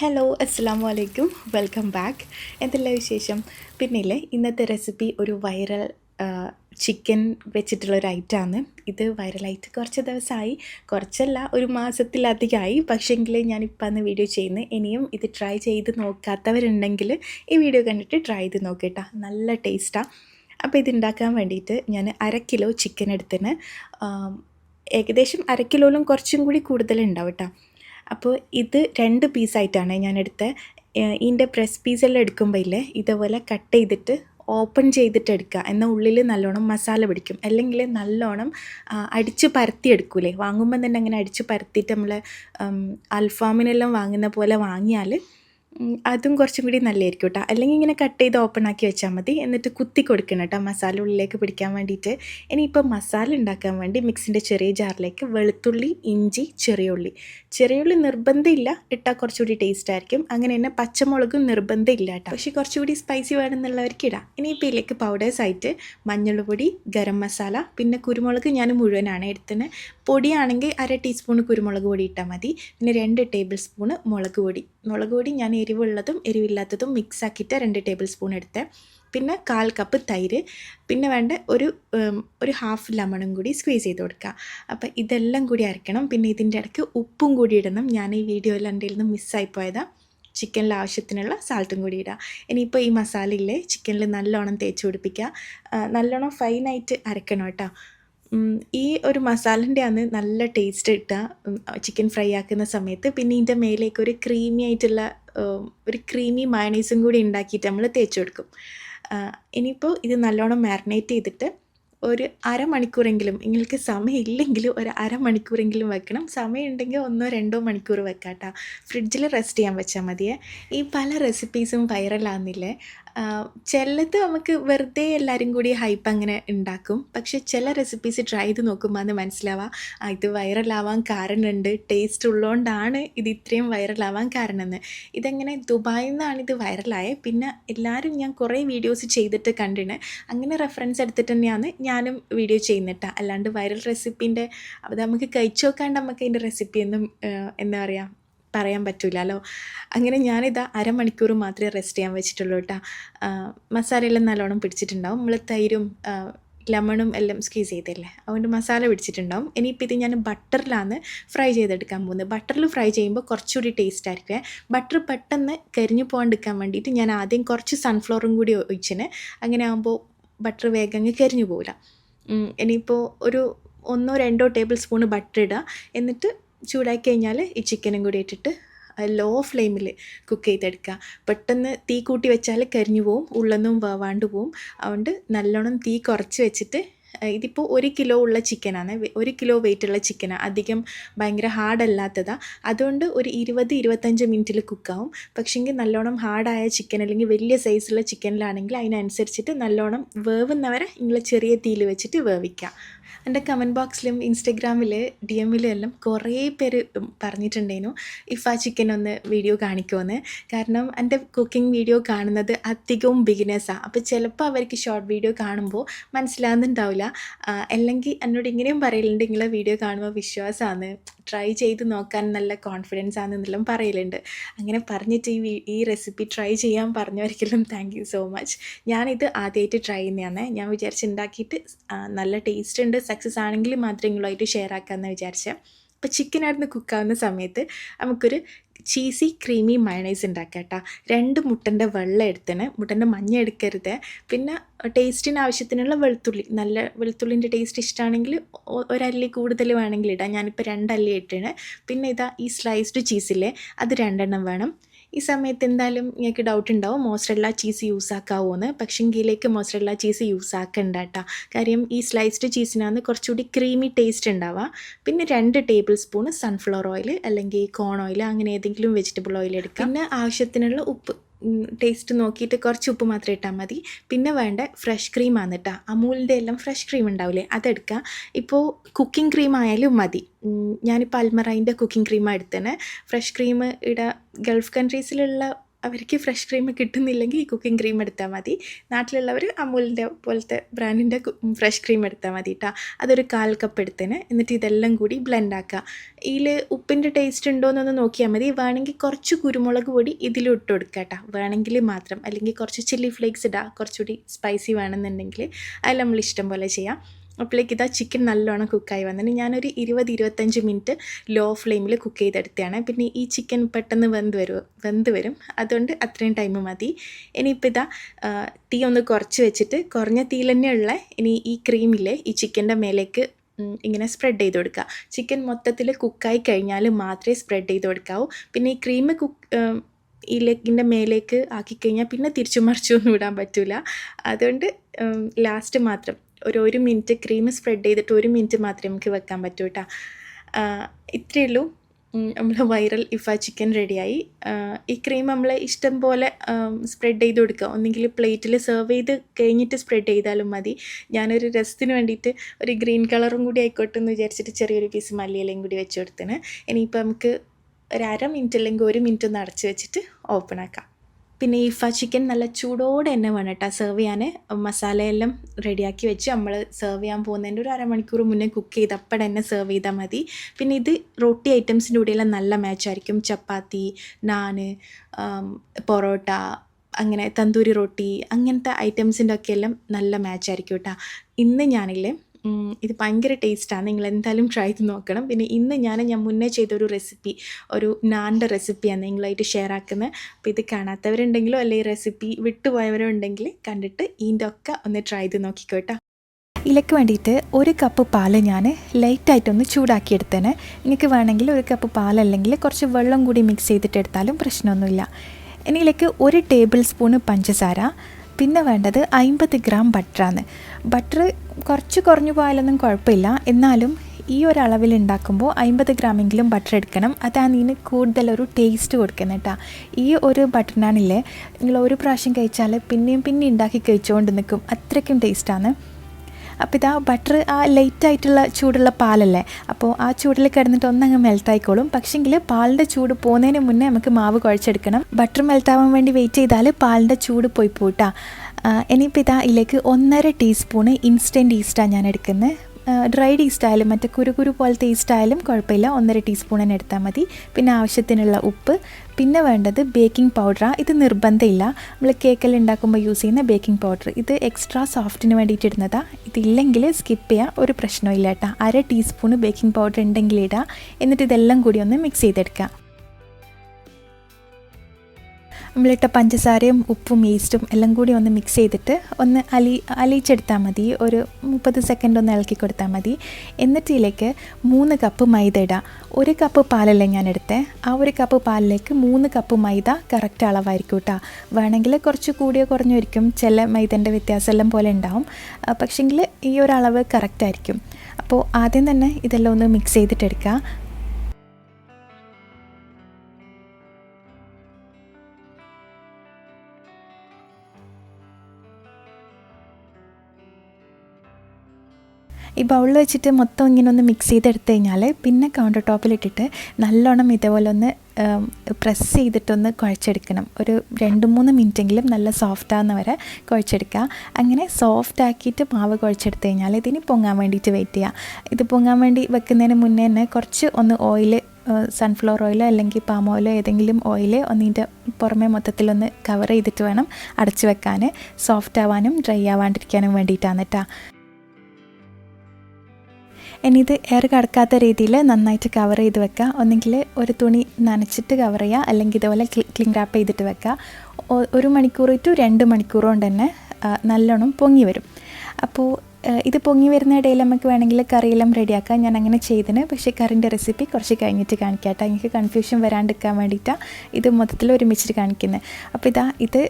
Hello അസ്സാം വലൈക്കും welcome back എന്തെല്ലാം വിശേഷം? പിന്നില്ലേ ഇന്നത്തെ റെസിപ്പി ഒരു വൈറൽ ചിക്കൻ വെച്ചിട്ടുള്ള ഒരു ഐറ്റമാണ് ഇത് വൈറലായിട്ട് കുറച്ച് ദിവസമായി. കുറച്ചല്ല ഒരു മാസത്തിലധികമായി. പക്ഷേങ്കിൽ ഞാനിപ്പോൾ അന്ന് വീഡിയോ ചെയ്യുന്നത് ഇനിയും ഇത് ട്രൈ ചെയ്ത് നോക്കാത്തവരുണ്ടെങ്കിൽ ഈ വീഡിയോ കണ്ടിട്ട് ട്രൈ ചെയ്ത് നോക്കിട്ടാ. നല്ല ടേസ്റ്റാണ് അപ്പോൾ ഇത് ഉണ്ടാക്കാൻ വേണ്ടിയിട്ട് ഞാൻ അര കിലോ ചിക്കൻ എടുത്തിന് ഏകദേശം അര കിലോയിലും കുറച്ചും കൂടി കൂടുതലുണ്ടാവും കേട്ടോ അപ്പോൾ ഇത് രണ്ട് പീസായിട്ടാണ് ഞാൻ എടുത്തത് ഇതിന്റെ പ്രസ് പീസെല്ലാം എടുക്കുമ്പോൾ ഇല്ലേ ഇതേപോലെ കട്ട് ചെയ്തിട്ട് ഓപ്പൺ ചെയ്തിട്ട് എടുക്കുക. എന്നാൽ ഉള്ളിൽ നല്ലോണം മസാല പിടിക്കും. അല്ലെങ്കിൽ നല്ലോണം അടിച്ച് പരത്തി എടുക്കൂലേ. വാങ്ങുമ്പോൾ തന്നെ അങ്ങനെ അടിച്ച് പരത്തിയിട്ട് നമ്മൾ അൽഫാമിനെല്ലാം വാങ്ങുന്ന പോലെ വാങ്ങിയാൽ അതും കുറച്ചും കൂടി നല്ലതായിരിക്കും കേട്ടോ അല്ലെങ്കിൽ ഇങ്ങനെ കട്ട് ചെയ്ത് ഓപ്പൺ ആക്കി വെച്ചാൽ മതി. എന്നിട്ട് കുത്തി കൊടുക്കണം കേട്ടോ മസാല ഉള്ളിലേക്ക് പിടിക്കാൻ വേണ്ടിയിട്ട് ഇനിയിപ്പോൾ മസാല ഉണ്ടാക്കാൻ വേണ്ടി മിക്സിന്റെ ചെറിയ ജാറിലേക്ക് വെളുത്തുള്ളി ഇഞ്ചി ചെറിയ ഉള്ളി ചെറിയ ഉള്ളി നിർബന്ധമില്ല ഇട്ടാൽ കുറച്ചുകൂടി ടേസ്റ്റ് ആയിരിക്കും. അങ്ങനെ തന്നെ പച്ചമുളകും നിർബന്ധമില്ല കേട്ടോ പക്ഷേ കുറച്ചുകൂടി സ്പൈസി വേണമെന്നുള്ളവർക്ക് ഇടാം. ഇനിയിപ്പോൾ ഇതിലേക്ക് പൗഡേഴ്സ് ആയിട്ട് മഞ്ഞൾപ്പൊടി ഗരം മസാല പിന്നെ കുരുമുളക് ഞാൻ മുഴുവനാണ് എടുത്തത്. പൊടിയാണെങ്കിൽ അര ടീസ്പൂൺ കുരുമുളക് പൊടി ഇട്ടാൽ മതി. പിന്നെ രണ്ട് ടേബിൾ സ്പൂണ് മുളക് പൊടി. മുളക് പൊടി ഞാൻ എരിവുള്ളതും എരിവില്ലാത്തതും മിക്സ് ആക്കിയിട്ട് രണ്ട് ടേബിൾ സ്പൂൺ എടുത്ത്. പിന്നെ കാൽ കപ്പ് തൈര് പിന്നെ വേണ്ട ഒരു ഒരു ഹാഫ് ലെമണും കൂടി സ്ക്വീസ് ചെയ്ത് കൊടുക്കുക. അപ്പോൾ ഇതെല്ലാം കൂടി അരക്കണം പിന്നെ ഇതിന്റെ ഇടയ്ക്ക് ഉപ്പും കൂടി ഇടണം. ഞാൻ ഈ വീഡിയോയിൽ എന്റെ നിന്ന് മിസ്സായി പോയതാണ് ചിക്കനിൽ ആവശ്യത്തിനുള്ള സാൾട്ടും കൂടി ഇടുക ഇനിയിപ്പോൾ ഈ മസാലയില്ലേ ചിക്കനിൽ നല്ലോണം തേച്ച് പിടിപ്പിക്കുക. നല്ലോണം ഫൈനായിട്ട് അരക്കണം കേട്ടോ. ഈ ഒരു മസാലന്റെ ആണ് നല്ല ടേസ്റ്റ് കിട്ടുക. ചിക്കൻ ഫ്രൈ ആക്കുന്ന സമയത്ത്. പിന്നെ ഇതിന്റെ മേലേക്ക് ഒരു ക്രീമി ആയിട്ടുള്ള ഒരു ക്രീമി മയണൈസും കൂടി ഉണ്ടാക്കിയിട്ട് നമ്മൾ തേച്ച് കൊടുക്കും. ഇനിയിപ്പോൾ ഇത് നല്ലോണം മാരിനേറ്റ് ചെയ്തിട്ട് ഒരു അരമണിക്കൂറെങ്കിലും നിങ്ങൾക്ക് സമയമില്ലെങ്കിൽ ഒരു അരമണിക്കൂറെങ്കിലും വെക്കണം. സമയമുണ്ടെങ്കിൽ ഒന്നോ രണ്ടോ മണിക്കൂർ വെക്കാം കേട്ടോ ഫ്രിഡ്ജിൽ റെസ്റ്റ് ചെയ്യാൻ വെച്ചാൽ മതിയേ. ഈ പല റെസിപ്പീസും വൈറലാകുന്നില്ലേ ചിലത് നമുക്ക് വെറുതെ എല്ലാവരും കൂടി ഹൈപ്പ് അങ്ങനെ ഉണ്ടാക്കും പക്ഷേ ചില റെസിപ്പീസ് ട്രൈ ചെയ്ത് നോക്കുമ്പോൾ അത് മനസ്സിലാവാം ഇത് വൈറലാവാൻ കാരണമുണ്ട് ടേസ്റ്റ് ഉള്ളതുകൊണ്ടാണ് ഇത് ഇത്രയും വൈറലാവാൻ കാരണമെന്ന് ഇതെങ്ങനെ ദുബായിൽ നിന്നാണ് ഇത് വൈറലായത് പിന്നെ എല്ലാവരും ഞാൻ കുറേ വീഡിയോസ് ചെയ്തിട്ട് കണ്ടിന് അങ്ങനെ റെഫറൻസ് എടുത്തിട്ട് തന്നെയാണ് ഞാനും വീഡിയോ ചെയ്യുന്നിട്ടാണ് അല്ലാണ്ട് വൈറൽ റെസിപ്പീന്റെ അത് നമുക്ക് കഴിച്ചു നോക്കാണ്ട് നമുക്ക് അതിന്റെ റെസിപ്പി ഒന്നും എന്താ പറയുക പറയാൻ പറ്റില്ലല്ലോ അങ്ങനെ ഞാനിതാ അരമണിക്കൂർ മാത്രമേ റെസ്റ്റ് ചെയ്യാൻ വെച്ചിട്ടുള്ളൂ കേട്ടോ. മസാലയെല്ലാം നല്ലോണം പിടിച്ചിട്ടുണ്ടാവും. നമ്മൾ തൈരും ലെമണും എല്ലാം സ്ക്വീസ് ചെയ്തില്ലേ? അതുകൊണ്ട് മസാല പിടിച്ചിട്ടുണ്ടാവും. ഇനിയിപ്പോൾ ഇത് ഞാൻ ബട്ടറിലാണ് ഫ്രൈ ചെയ്തെടുക്കാൻ പോകുന്നത്. ബട്ടറിൽ ഫ്രൈ ചെയ്യുമ്പോൾ കുറച്ചുകൂടി ടേസ്റ്റ് ആയിരിക്കും ബട്ടർ പെട്ടെന്ന് കരിഞ്ഞു പോകാണ്ടിരിക്കാൻ വേണ്ടിയിട്ട് ഞാൻ ആദ്യം കുറച്ച് സൺഫ്ലവറും കൂടി ഒഴിച്ചിന്. അങ്ങനെ ആകുമ്പോൾ ബട്ടർ വേഗം അങ്ങ് കരിഞ്ഞു പോകില്ല ഇനിയിപ്പോൾ ഒരു ഒന്നോ രണ്ടോ ടേബിൾ സ്പൂൺ ബട്ടർ ഇടുക. എന്നിട്ട് ചൂടാക്കി കഴിഞ്ഞാൽ ഈ ചിക്കനും കൂടി ഇട്ടിട്ട് ലോ ഫ്ലെയിമിൽ കുക്ക് ചെയ്തെടുക്കുക. പെട്ടെന്ന് തീ കൂട്ടി വെച്ചാൽ കരിഞ്ഞു പോവും ഉള്ളൊന്നും വേവാണ്ട് പോവും. അതുകൊണ്ട് നല്ലോണം തീ കുറച്ച് വെച്ചിട്ട് ഇതിപ്പോൾ ഒരു കിലോ ഉള്ള ചിക്കനാണ് ഒരു കിലോ വെയിറ്റ് ഉള്ള ചിക്കനാണ് അധികം ഭയങ്കര ഹാർഡ് അല്ലാത്തതാണ് അതുകൊണ്ട് ഒരു ഇരുപത് ഇരുപത്തഞ്ച് മിനിറ്റിൽ കുക്കാവും പക്ഷേങ്കിൽ നല്ലോണം ഹാർഡായ ചിക്കൻ അല്ലെങ്കിൽ വലിയ സൈസുള്ള ചിക്കനിലാണെങ്കിൽ അതിനനുസരിച്ചിട്ട് നല്ലോണം വേവുന്നവരെ നിങ്ങൾ ചെറിയ തീയിൽ വെച്ചിട്ട് വേവിക്കുക. എന്റെ കമന്റ് ബോക്സിലും ഇൻസ്റ്റഗ്രാമിൽ ഡി എമ്മിലും എല്ലാം കുറേ പേര് പറഞ്ഞിട്ടുണ്ടായിരുന്നു. ഇഫ് ആ ചിക്കൻ ഒന്ന് വീഡിയോ കാണിക്കുമെന്ന് കാരണം എന്റെ കുക്കിംഗ് വീഡിയോ കാണുന്നത് അധികവും ബിഗിനേഴ്സാണ് അപ്പോൾ ചിലപ്പോൾ അവർക്ക് ഷോർട്ട് വീഡിയോ കാണുമ്പോൾ മനസ്സിലാകുന്നുണ്ടാവില്ല അല്ലെങ്കിൽ എന്നോട് ഇങ്ങനെയും പറയലുണ്ട് നിങ്ങളെ വീഡിയോ കാണുമ്പോൾ വിശ്വാസമാണ് ട്രൈ ചെയ്ത് നോക്കാൻ നല്ല കോൺഫിഡൻസ് ആണെന്നെല്ലാം പറയലുണ്ട്. അങ്ങനെ പറഞ്ഞിട്ട് ഈ ഈ റെസിപ്പി ട്രൈ ചെയ്യാൻ പറഞ്ഞവർക്കെല്ലാം താങ്ക് യു സോ മച്ച് ഞാനിത് ആദ്യമായിട്ട് ട്രൈ ചെയ്യുന്നതാണ് ഞാൻ വിചാരിച്ച് ഉണ്ടാക്കിയിട്ട് നല്ല ടേസ്റ്റ് ഉണ്ട് സക്സസ് ആണെങ്കിൽ മാത്രമേ നിങ്ങളുമായിട്ട് ഷെയർ ആക്കാമെന്ന് വിചാരിച്ചത് അപ്പോൾ കുക്ക് കുക്കാവുന്ന സമയത്ത് നമുക്കൊരു ചീസി ക്രീമി മയണൈസ് ഉണ്ടാക്കാം കേട്ടോ. രണ്ട് മുട്ടന്റെ വെള്ളം എടുത്തിന് മുട്ടന്റെ മഞ്ഞ എടുക്കരുത്. പിന്നെ ടേസ്റ്റിന് ആവശ്യത്തിനുള്ള വെളുത്തുള്ളി. നല്ല വെളുത്തുള്ളിന്റെ ടേസ്റ്റ് ഇഷ്ടമാണെങ്കിൽ ഒരല്ലി കൂടുതൽ വേണമെങ്കിൽ ഇടാം. ഞാനിപ്പോൾ രണ്ടല്ലി ഇട്ടേണ് പിന്നെ ഇതാ ഈ സ്ലൈസ്ഡ് ചീസില്ലേ അത് രണ്ടെണ്ണം വേണം. ഈ സമയത്ത് എന്തായാലും നിങ്ങൾക്ക് ഡൗട്ട് ഉണ്ടാവും മോസ്ട്രല്ല ചീസ് യൂസ് ആക്കാവോന്ന്. പക്ഷേ എങ്കിലേക്ക് മോസ്ട്രല്ല ചീസ് യൂസ് ആക്കണ്ട കേട്ടോ കാര്യം ഈ സ്ലൈസ്ഡ് ചീസിനാണ് കുറച്ചുകൂടി ക്രീമി ടേസ്റ്റ് ഉണ്ടാവുക പിന്നെ രണ്ട് ടേബിൾ സ്പൂൺ സൺഫ്ലവർ ഓയിൽ അല്ലെങ്കിൽ കോൺ ഓയിൽ അങ്ങനെ ഏതെങ്കിലും വെജിറ്റബിൾ ഓയിൽ എടുക്കാം. പിന്നെ ആവശ്യത്തിനുള്ള ഉപ്പ്. ടേസ്റ്റ് നോക്കിയിട്ട് കുറച്ച് ഉപ്പ് മാത്രം ഇട്ടാൽ മതി. പിന്നെ വേണ്ട ഫ്രഷ് ക്രീമാണ് കേട്ടോ അമൂലിന്റെ എല്ലാം ഫ്രഷ് ക്രീം ഉണ്ടാവില്ലേ അതെടുക്കുക ഇപ്പോൾ കുക്കിംഗ് ക്രീം ആയാലും മതി. ഞാനിപ്പോൾ അൽമറൈന്റെ കുക്കിംഗ് ക്രീമാണ് എടുത്തത് ഫ്രഷ് ക്രീം ഇവിടെ ഗൾഫ് കൺട്രീസിലുള്ള അവർക്ക് ഫ്രഷ് ക്രീം കിട്ടുന്നില്ലെങ്കിൽ ഈ കുക്കിംഗ് ക്രീം എടുത്താൽ മതി. നാട്ടിലുള്ളവർ അമൂലിന്റെ പോലത്തെ ബ്രാൻഡിന്റെ ഫ്രഷ് ക്രീം എടുത്താൽ മതി കേട്ടോ അതൊരു കാൽ കപ്പ് എടുത്തതിന് എന്നിട്ട് ഇതെല്ലാം കൂടി ബ്ലെൻഡ് ആക്കുക. ഇതിൽ ഉപ്പിന്റെ ടേസ്റ്റ് ഉണ്ടോ എന്നൊന്ന് നോക്കിയാൽ മതി. വേണമെങ്കിൽ കുറച്ച് കുരുമുളക് പൊടി ഇതിലും ഇട്ട് കൊടുക്കുക കേട്ടോ വേണമെങ്കിൽ മാത്രം. അല്ലെങ്കിൽ കുറച്ച് ചില്ലി ഫ്ലേക്സ് ഇടുക കുറച്ചുകൂടി സ്പൈസി വേണമെന്നുണ്ടെങ്കിൽ. അതിൽ നമ്മൾ ഇഷ്ടം പോലെ ചെയ്യാം. അപ്പോഴേക്ക് ഇതാ ചിക്കൻ നല്ലോണം കുക്കായി വന്നിട്ട് ഞാനൊരു ഇരുപത് ഇരുപത്തഞ്ച് മിനിറ്റ് ലോ ഫ്ലെയിമിൽ കുക്ക് ചെയ്തെടുത്തതാണ്. പിന്നെ ഈ ചിക്കൻ പെട്ടെന്ന് വെന്ത് വരും വെന്ത് വരും. അതുകൊണ്ട് അത്രയും ടൈം മതി. ഇനിയിപ്പോൾ ഇതാ തീ ഒന്ന് കുറച്ച് വെച്ചിട്ട് കുറഞ്ഞ തീയിൽ തന്നെയുള്ള ഇനി ഈ ക്രീമില്ലേ ഈ ചിക്കന്റെ മേലേക്ക് ഇങ്ങനെ സ്പ്രെഡ് ചെയ്ത് കൊടുക്കുക ചിക്കൻ മൊത്തത്തിൽ കുക്കായി കഴിഞ്ഞാൽ മാത്രമേ സ്പ്രെഡ് ചെയ്ത് കൊടുക്കാവൂ. പിന്നെ ഈ ക്രീം കുക്ക് ഈ ലെഗിന്റെ മേലേക്ക് ആക്കി കഴിഞ്ഞാൽ പിന്നെ തിരിച്ചു മറിച്ചൊന്നും ഇടാൻ പറ്റില്ല അതുകൊണ്ട് ലാസ്റ്റ് മാത്രം. ഒരു ഒരു മിനിറ്റ് ക്രീം സ്പ്രെഡ് ചെയ്തിട്ട് ഒരു മിനിറ്റ് മാത്രമേ നമുക്ക് വെക്കാൻ പറ്റൂ കേട്ടോ ഇത്രയേ ഉള്ളൂ. നമ്മൾ വൈറൽ ഇഫ ചിക്കൻ റെഡിയായി ഈ ക്രീം നമ്മൾ ഇഷ്ടം പോലെ സ്പ്രെഡ് ചെയ്ത് കൊടുക്കുക ഒന്നെങ്കിൽ പ്ലേറ്റിൽ സെർവ് ചെയ്ത് കഴിഞ്ഞിട്ട് സ്പ്രെഡ് ചെയ്താലും മതി. ഞാനൊരു രസത്തിന് വേണ്ടിയിട്ട് ഒരു ഗ്രീൻ കളറും കൂടി ആയിക്കോട്ടെ എന്ന് വിചാരിച്ചിട്ട് ചെറിയൊരു പീസ് മല്ലിയിലയും കൂടി വെച്ച് കൊടുത്തിന് ഇനിയിപ്പോൾ നമുക്ക് ഒരു അര മിനിറ്റ് അല്ലെങ്കിൽ ഒരു മിനിറ്റ് ഒന്ന് അടച്ച് വെച്ചിട്ട് ഓപ്പൺ ആക്കാം. പിന്നെ ഈ ഫ ചിക്കൻ നല്ല ചൂടോടെ തന്നെ വേണം കേട്ടോ സെർവ് ചെയ്യാൻ മസാലയെല്ലാം റെഡിയാക്കി വെച്ച് നമ്മൾ സെർവ് ചെയ്യാൻ പോകുന്നതിന്റെ ഒരു അരമണിക്കൂർ മുന്നേ കുക്ക് ചെയ്ത് അപ്പം തന്നെ സെർവ് ചെയ്താൽ മതി. പിന്നെ ഇത് റൊട്ടി ഐറ്റംസിന്റെ കൂടെയെല്ലാം നല്ല മാച്ച് ആയിരിക്കും. ചപ്പാത്തി നാന് പൊറോട്ട അങ്ങനെ തന്തൂരി റൊട്ടി അങ്ങനത്തെ ഐറ്റംസിന്റെ ഒക്കെ എല്ലാം നല്ല മാച്ച് ആയിരിക്കും കേട്ടോ ഇന്ന് ഞാനില്ലേ ഇത് ഭയങ്കര ടേസ്റ്റാണ്. നിങ്ങൾ എന്തായാലും ട്രൈ ചെയ്ത് നോക്കണം. പിന്നെ ഇന്ന് ഞാൻ ഞാൻ മുന്നേ ചെയ്തൊരു റെസിപ്പി ഒരു നാന്റെ റെസിപ്പിയാണ് നിങ്ങളായിട്ട് ഷെയർ ആക്കുന്നത് അപ്പോൾ ഇത് കാണാത്തവരുണ്ടെങ്കിലോ അല്ലെങ്കിൽ റെസിപ്പി വിട്ടുപോയവരോ ഉണ്ടെങ്കിൽ കണ്ടിട്ട് ഇതിന്റെ ഒക്കെ ഒന്ന് ട്രൈ ചെയ്ത് നോക്കിക്കോട്ടോ ഇലക്ക് വേണ്ടിയിട്ട് ഒരു കപ്പ് പാൽ ഞാൻ ലൈറ്റായിട്ടൊന്ന് ചൂടാക്കിയെടുത്തേന്. നിങ്ങൾക്ക് വേണമെങ്കിൽ ഒരു കപ്പ് പാലല്ലെങ്കിൽ കുറച്ച് വെള്ളം കൂടി മിക്സ് ചെയ്തിട്ട് എടുത്താലും പ്രശ്നമൊന്നുമില്ല. ഇനി ഇതിലേക്ക് ഒരു ടേബിൾ സ്പൂണ് പഞ്ചസാര. പിന്നെ വേണ്ടത് അമ്പത് ഗ്രാം ബട്ടറാണ് ബട്ടർ കുറച്ച് കുറഞ്ഞു പോയാലൊന്നും കുഴപ്പമില്ല. എന്നാലും ഈ ഒരു അളവിൽ ഉണ്ടാക്കുമ്പോൾ അമ്പത് ഗ്രാമെങ്കിലും ബട്ടർ എടുക്കണം. അതാണ് ഇതിന് കൂടുതലൊരു ടേസ്റ്റ് കൊടുക്കുന്നത് കേട്ടോ. ഈ ഒരു ബട്ടറിനാണില്ലേ നിങ്ങൾ ഒരു പ്രാവശ്യം കഴിച്ചാൽ പിന്നെയും പിന്നെ ഉണ്ടാക്കി കഴിച്ചുകൊണ്ട് നിൽക്കും. അത്രയ്ക്കും ടേസ്റ്റാണ് അപ്പോൾ ഇതാ ബട്ടർ ആ ലൈറ്റ് ആയിട്ടുള്ള ചൂടുള്ള പാലല്ലേ അപ്പോൾ ആ ചൂടിൽ കിടന്നിട്ട് ഒന്നങ്ങ് മെൽറ്റ് പക്ഷെങ്കിൽ പാലിന്റെ ചൂട് പോകുന്നതിന് മുന്നേ നമുക്ക് മാവ് കുഴച്ചെടുക്കണം. ബട്ടർ മെൽറ്റ് ആവാൻ വേണ്ടി വെയിറ്റ് ചെയ്താൽ പാലിന്റെ ചൂട് പോയി പോട്ടാ ഇനിയിപ്പോൾ ഇതാ ഇതിലേക്ക് ഒന്നര ടീസ്പൂണ് ഇൻസ്റ്റന്റ് ഈസ്റ്റാണ് ഞാൻ എടുക്കുന്നത്. ഡ്രൈഡ് ഈസ്റ്റായാലും മറ്റേ കുരുകുരു പോലത്തെ ഈസ്റ്റായാലും കുഴപ്പമില്ല. ഒന്നര ടീസ്പൂൺ തന്നെ എടുത്താൽ മതി. പിന്നെ ആവശ്യത്തിനുള്ള ഉപ്പ്. പിന്നെ വേണ്ടത് ബേക്കിംഗ് പൗഡറാണ് ഇത് നിർബന്ധമില്ല. നമ്മൾ കേക്കെല്ലാം ഉണ്ടാക്കുമ്പോൾ യൂസ് ചെയ്യുന്ന ബേക്കിംഗ് പൗഡർ ഇത് എക്സ്ട്രാ സോഫ്റ്റിന് വേണ്ടിയിട്ട് ഇടുന്നതാണ് ഇതില്ലെങ്കിൽ സ്കിപ്പ് ചെയ്യാം ഒരു പ്രശ്നമില്ല കേട്ടോ. അര ടീസ്പൂണ് ബേക്കിംഗ് പൗഡർ ഉണ്ടെങ്കിൽ ഇടുക എന്നിട്ട് ഇതെല്ലാം കൂടി ഒന്ന് മിക്സ് ചെയ്തെടുക്കുക. നമ്മളിട്ട പഞ്ചസാരയും ഉപ്പും ഈസ്റ്റും എല്ലാം കൂടി ഒന്ന് മിക്സ് ചെയ്തിട്ട് ഒന്ന് അലി അലിയിച്ചെടുത്താൽ മതി. ഒരു മുപ്പത് സെക്കൻഡ് ഒന്ന് ഇളക്കി കൊടുത്താൽ മതി. എന്നിട്ട് ഇതിലേക്ക് മൂന്ന് കപ്പ് മൈദ ഇടാം. ഒരു കപ്പ് പാലല്ലേ ഞാൻ എടുത്തത് ആ ഒരു കപ്പ് പാലിലേക്ക് മൂന്ന് കപ്പ് മൈദ കറക്റ്റ് അളവായിരിക്കും കേട്ടോ വേണമെങ്കിൽ കുറച്ച് കൂടിയോ കുറഞ്ഞോ ഇരിക്കും ചില മൈദന്റെ വ്യത്യാസമെല്ലാം പോലെ ഉണ്ടാവും. പക്ഷേങ്കിൽ ഈ ഒരു അളവ് കറക്റ്റ് ആയിരിക്കും. അപ്പോൾ ആദ്യം തന്നെ ഇതെല്ലാം ഒന്ന് മിക്സ് ചെയ്തിട്ടെടുക്കുക ഈ ബൗൾ വെച്ചിട്ട് മൊത്തം ഇങ്ങനെ ഒന്ന് മിക്സ് ചെയ്തെടുത്ത് കഴിഞ്ഞാൽ പിന്നെ കൗണ്ടർ ടോപ്പിലിട്ടിട്ട് നല്ലോണം ഇതേപോലെ ഒന്ന് പ്രസ് ചെയ്തിട്ടൊന്ന് കുഴച്ചെടുക്കണം. ഒരു രണ്ട് മൂന്ന് മിനിറ്റെങ്കിലും നല്ല സോഫ്റ്റ് ആകുന്ന വരെ കുഴച്ചെടുക്കുക. അങ്ങനെ സോഫ്റ്റ് ആക്കിയിട്ട് മാവ് കുഴച്ചെടുത്ത് കഴിഞ്ഞാൽ ഇതിന് പൊങ്ങാൻ വേണ്ടിയിട്ട് വെയിറ്റ് ചെയ്യുക. ഇത് പൊങ്ങാൻ വേണ്ടി വെക്കുന്നതിന് മുന്നേ തന്നെ കുറച്ച് ഒന്ന് ഓയിൽ സൺഫ്ലവർ ഓയിലോ അല്ലെങ്കിൽ പാം ഓയിലോ ഏതെങ്കിലും ഓയിൽ ഒന്നിന്റെ പുറമെ മൊത്തത്തിലൊന്ന് കവർ ചെയ്തിട്ട് വേണം അടച്ചു വെക്കാൻ സോഫ്റ്റ് ആവാനും ഡ്രൈ ആവാണ്ടിരിക്കാനും വേണ്ടിയിട്ടാണ് കേട്ടോ ഇനി ഇത് എയർ കടക്കാത്ത രീതിയിൽ നന്നായിട്ട് കവർ ചെയ്ത് വെക്കുക ഒന്നെങ്കിൽ ഒരു തുണി നനച്ചിട്ട് കവർ ചെയ്യുക അല്ലെങ്കിൽ ഇതുപോലെ ക്ലിങ് റാപ്പ് ചെയ്തിട്ട് വെക്കുക ഒരു മണിക്കൂർ ടു രണ്ട് മണിക്കൂർ തന്നെ നല്ലോണം പൊങ്ങി വരും. അപ്പോൾ ഇത് പൊങ്ങി വരുന്ന ഇടയിൽ നമുക്ക് വേണമെങ്കിൽ കറിയെല്ലാം റെഡിയാക്കാം. ഞാൻ അങ്ങനെ ചെയ്തിന്. പക്ഷേ കറിന്റെ റെസിപ്പി കുറച്ച് കഴിഞ്ഞിട്ട് കാണിക്കാം കേട്ടോ എനിക്ക് കൺഫ്യൂഷൻ വരാണ്ടിരിക്കാൻ വേണ്ടിയിട്ടാണ് ഇത് മൊത്തത്തിൽ ഒരുമിച്ചിട്ട് കാണിക്കുന്നത് അപ്പോൾ ഇതാ ഇത്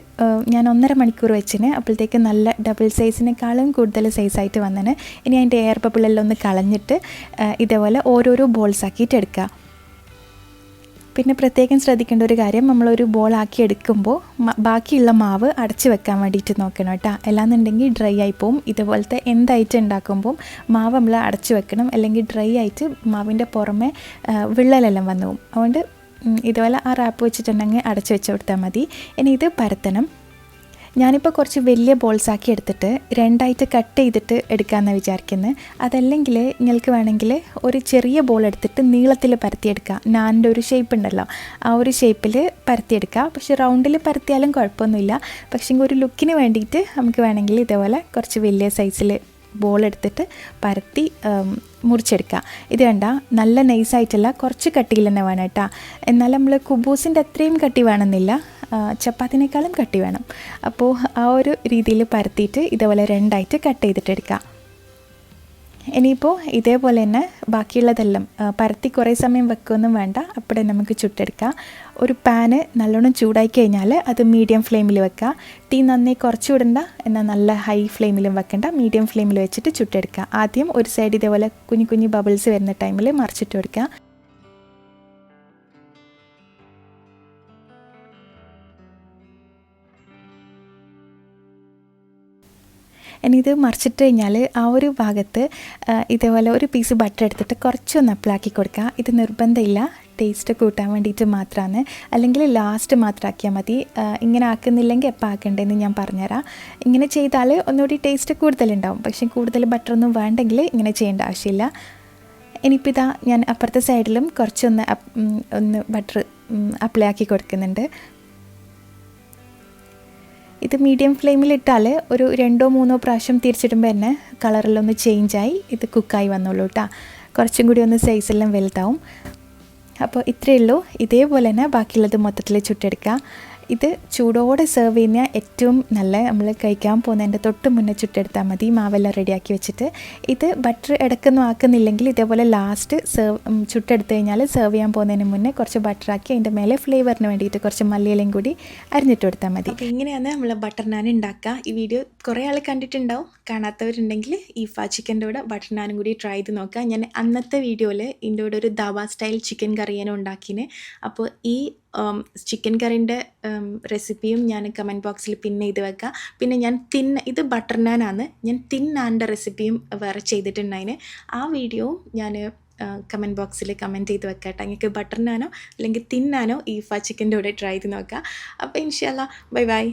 ഞാൻ ഒന്നര മണിക്കൂർ വെച്ചിന്. അപ്പോഴത്തേക്ക് നല്ല ഡബിൾ സൈസിനേക്കാളും കൂടുതൽ സൈസായിട്ട് വന്നിന്. ഇനി അതിന്റെ എയർ ബബിളെല്ലാം ഒന്ന് കളഞ്ഞിട്ട് ഇതേപോലെ ഓരോരോ ബോൾസ് ആക്കിയിട്ട് എടുക്കുക. പിന്നെ പ്രത്യേകം ശ്രദ്ധിക്കേണ്ട ഒരു കാര്യം നമ്മളൊരു ബോളാക്കി എടുക്കുമ്പോൾ ബാക്കിയുള്ള മാവ് അടച്ച് വെക്കാൻ വേണ്ടിയിട്ട് നോക്കണം കേട്ടോ. അല്ലാന്നുണ്ടെങ്കിൽ ഡ്രൈ ആയി പോവും. ഇതുപോലത്തെ എന്തായിട്ട് ഉണ്ടാക്കുമ്പോൾ മാവ് നമ്മൾ അടച്ച് വെക്കണം. അല്ലെങ്കിൽ ഡ്രൈ ആയിട്ട് മാവിന്റെ പുറമെ വിള്ളലെല്ലാം വന്നു പോകും. അതുകൊണ്ട് ഇതുപോലെ ആ റാപ്പ് വെച്ചിട്ടുണ്ടെങ്കിൽ അടച്ചു വെച്ച് കൊടുത്താൽ മതി. ഇനി ഇത് പരത്തണം. ഞാനിപ്പോൾ കുറച്ച് വലിയ ബോൾസാക്കി എടുത്തിട്ട് രണ്ടായിട്ട് കട്ട് ചെയ്തിട്ട് എടുക്കാമെന്നാണ് വിചാരിക്കുന്നത് അതല്ലെങ്കിൽ നിങ്ങൾക്ക് വേണമെങ്കിൽ ഒരു ചെറിയ ബോൾ എടുത്തിട്ട് നീളത്തിൽ പരത്തിയെടുക്കുക നാനിന്റെ ഒരു ഷേപ്പ് ഉണ്ടല്ലോ. ആ ഒരു ഷേപ്പിൽ പരത്തിയെടുക്കുക പക്ഷേ റൗണ്ടിൽ പരത്തിയാലും കുഴപ്പമൊന്നുമില്ല. പക്ഷേ ഒരു ലുക്കിന് വേണ്ടിയിട്ട് നമുക്ക് വേണമെങ്കിൽ ഇതേപോലെ കുറച്ച് വലിയ സൈസിൽ ബോൾ എടുത്തിട്ട് പരത്തി മുറിച്ചെടുക്കുക. ഇത് കണ്ട നല്ല നൈസായിട്ടല്ല കുറച്ച് കട്ടിയിൽ തന്നെ വേണം കേട്ടോ. എന്നാൽ നമ്മൾ കുബൂസിന്റെ അത്രയും കട്ടി വേണമെന്നില്ല ചപ്പാത്തിനേക്കാളും കട്ടി വേണം. അപ്പോൾ ആ ഒരു രീതിയിൽ പരത്തിയിട്ട് ഇതേപോലെ രണ്ടായിട്ട് കട്ട് ചെയ്തിട്ടെടുക്കുക. ഇനിയിപ്പോൾ ഇതേപോലെ തന്നെ ബാക്കിയുള്ളതെല്ലാം പരത്തി കുറേ സമയം വെക്കുകയൊന്നും വേണ്ട. അപ്പോഴേ നമുക്ക് ചുട്ടെടുക്കാം. ഒരു പാന് നല്ലോണം ചൂടാക്കി കഴിഞ്ഞാൽ അത് മീഡിയം ഫ്ലെയിമിൽ വെക്കുക തീ നന്നായി കുറച്ച് വിടണ്ട എന്നാൽ നല്ല ഹൈ ഫ്ലെയിമിലും വെക്കണ്ട. മീഡിയം ഫ്ലെയിമിൽ വെച്ചിട്ട് ചുട്ടെടുക്കുക ആദ്യം ഒരു സൈഡ് ഇതേപോലെ കുഞ്ഞു കുഞ്ഞു ബബിൾസ് വരുന്ന ടൈമിൽ മറിച്ചിട്ട് കൊടുക്കുക ഇനി ഇത് മറിച്ചിട്ട് കഴിഞ്ഞാൽ ആ ഒരു ഭാഗത്ത് ഇതേപോലെ ഒരു പീസ് ബട്ടർ എടുത്തിട്ട് കുറച്ചൊന്ന് അപ്ലാക്കി കൊടുക്കുക ഇത് നിർബന്ധമില്ല. ടേസ്റ്റ് കൂട്ടാൻ വേണ്ടിയിട്ട് മാത്രമാണ് അല്ലെങ്കിൽ ലാസ്റ്റ് മാത്രം ആക്കിയാൽ മതി. ഇങ്ങനെ ആക്കുന്നില്ലെങ്കിൽ എപ്പോൾ ആക്കണ്ടേന്ന് ഞാൻ പറഞ്ഞുതരാം ഇങ്ങനെ ചെയ്താൽ ഒന്നുകൂടി ടേസ്റ്റ് കൂടുതലുണ്ടാവും. പക്ഷേ കൂടുതൽ ബട്ടറൊന്നും വേണ്ടെങ്കിൽ ഇങ്ങനെ ചെയ്യേണ്ട ആവശ്യമില്ല. ഇനിയിപ്പോൾ ഇതാ ഞാൻ അപ്പുറത്തെ സൈഡിലും കുറച്ചൊന്ന് ഒന്ന് ബട്ടർ അപ്ലൈ ആക്കി കൊടുക്കുന്നുണ്ട്. ഇത് മീഡിയം ഫ്ലെയിമിൽ ഇട്ടാൽ ഒരു രണ്ടോ മൂന്നോ പ്രാവശ്യം തിരിച്ചിടുമ്പോൾ തന്നെ കളറിലൊന്ന് ചേഞ്ചായി ഇത് കുക്കായി വന്നോളൂ കേട്ടോ കുറച്ചും കൂടി ഒന്ന് സൈസെല്ലാം വലുതാവും. അപ്പോൾ ഇത്രയേ ഉള്ളൂ. ഇതേപോലെ തന്നെ ബാക്കിയുള്ളത് മൊത്തത്തിൽ ചുട്ടെടുക്കുക ഇത് ചൂടോടെ സെർവ് ചെയ്യുന്ന ഏറ്റവും നല്ല നമ്മൾ കഴിക്കാൻ പോകുന്നതിന്റെ തൊട്ട് മുന്നേ ചുട്ടെടുത്താൽ മതി. മാവെല്ലാം റെഡിയാക്കി വെച്ചിട്ട്. ഇത് ബട്ടർ ഇടക്കൊന്നും ആക്കുന്നില്ലെങ്കിൽ ഇതേപോലെ ലാസ്റ്റ് സെർവ് ചുട്ടെടുത്ത് കഴിഞ്ഞാൽ സെർവ് ചെയ്യാൻ പോകുന്നതിന് മുന്നേ കുറച്ച് ബട്ടറാക്കി അതിന്റെ മേലെ ഫ്ലേവറിന് വേണ്ടിയിട്ട് കുറച്ച് മല്ലിയിലയും കൂടി അരിഞ്ഞിട്ട് കൊടുത്താൽ മതി. ഇങ്ങനെയാണ് നമ്മൾ ബട്ടർ നാൻ ഉണ്ടാക്കുക. ഈ വീഡിയോ കുറേ ആൾ കണ്ടിട്ടുണ്ടാവും. കാണാത്തവരുണ്ടെങ്കിൽ ഈ ഫാ ചിക്കന്റെ കൂടെ ബട്ടർ നാനും കൂടി ട്രൈ ചെയ്ത് നോക്കുക. ഞാൻ അന്നത്തെ വീഡിയോയിൽ ഇതിന്റെ കൂടെ ഒരു ദവ സ്റ്റൈൽ ചിക്കൻ കറിയാണ് ഉണ്ടാക്കിയത് അപ്പോൾ ഈ ചിക്കൻ കറിന്റെ റെസിപ്പിയും ഞാൻ കമന്റ് ബോക്സിൽ പിൻ ചെയ്ത് വെക്കാം. പിന്നെ ഞാൻ തിൻ ഇത് ബട്ടർ നാനാണ് ഞാൻ തിൻ നാന്റെ റെസിപ്പിയും വേറെ ചെയ്തിട്ടുണ്ടായിന്. ആ വീഡിയോവും ഞാൻ കമന്റ് ബോക്സിൽ കമന്റ് ചെയ്ത് വെക്കാം കേട്ടോ നിങ്ങൾക്ക് ബട്ടർ നാനോ അല്ലെങ്കിൽ തിൻ ഈ ഈഫ ചിക്കന്റെ കൂടെ ട്രൈ ചെയ്ത് നോക്കാം. അപ്പോൾ ഇൻഷാല്ല ബൈ ബൈ